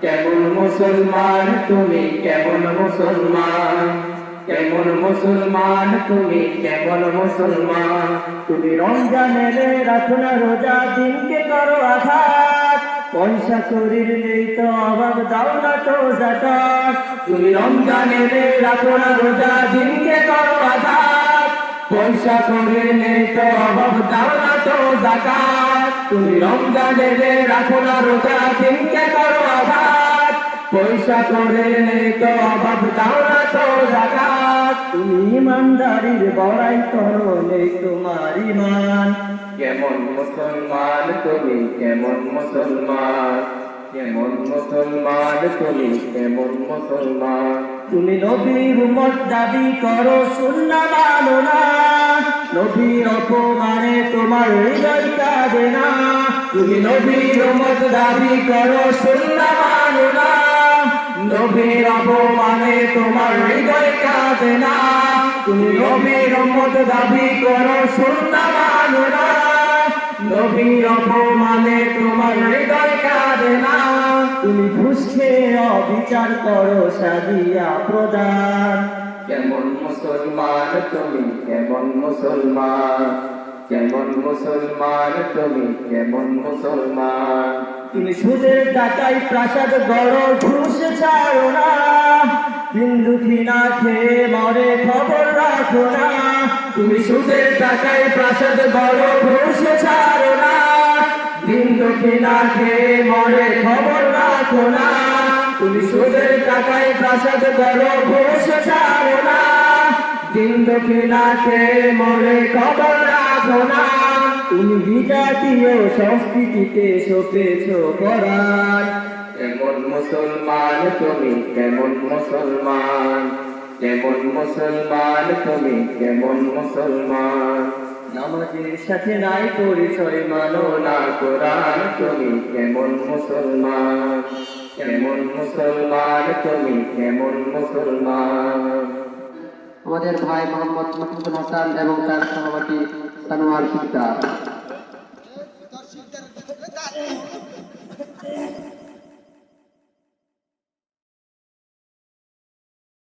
কেমন মুসলমান তুমি কেমন মুসলমান? কেমন মুসলমান তুমি কেমন মুসলমান? তুমি রমজানের রাখো না রোজা দিনকে করো আঘাত। পয়সা শরীর নেই তো অভাব, দাও না তো জাকাত তুমি রমজানের রাখো না রোজা দিনকে করো আঘাত। পয়সা শরীর নেই তো অভাব, দাও না তো জাকাত তুমি রমজানের রাখো না রোজা দিনকে করো আঘাত। পয়সা করে তো অভাব না তো জাকাত তুমি ইমানদারির বড়াই করো নেই তোমার ইমান কেমন মুসলমান তুমি কেমন মুসলমান কেমন মুসলমান তুমি কেমন মুসলমান তুমি নবীর উম্মত দাবি করো সুন্না মানো না নবীর অপমানে তোমার হৃদয় কাঁদে না। তুমি নবীর উম্মত দাবি করো সুন্না নবীর অপমানে তোমার হৃদয় কাঁদে না। তুমি নবীর উম্মত দাবি করো সুন্না মানো না। নবীর অপমানে তোমার হৃদয় কাঁদে না। তুমি ঘুষ খেয়ে অবিচার করো সাদিয়া প্রদান। কেমন মুসলমান তুমি, কেমন মুসলমান? কেমন মুসলমান, তুমি কেমন মুসলমান। তুমি সুদের টাকায় প্রাসাদ গড়, ঘুষ ছাড়ো না। হিন্দু না খেয়ে মরে খবর রাখো না। তুমি সুদের টাকায় প্রাসাদ গড়, ঘুষ ছাড়ো না। হিন্দু না খেয়ে মরে খবর রাখো না। তুমি সুদের টাকায় প্রাসাদ গড়, ঘুষ ছাড়ো না। হিন্দু না খেয়ে মরে খবর রাখো তুমি বিজাতীয় সংস্কৃতিতে সপেছ পরাণ। কেমন মুসলমান তুমি কেমন মুসলমান। কেমন মুসলমান তুমি কেমন মুসলমান। নামাজের সাথে নাই পরিচয় মানো না কোরআন। তুমি কেমন মুসলমান। কেমন মুসলমান তুমি কেমন মুসলমান। আমাদের ভাই মোহাম্মদ মাহমুদুল হাসান এবং তার সহপাঠী está no ar que.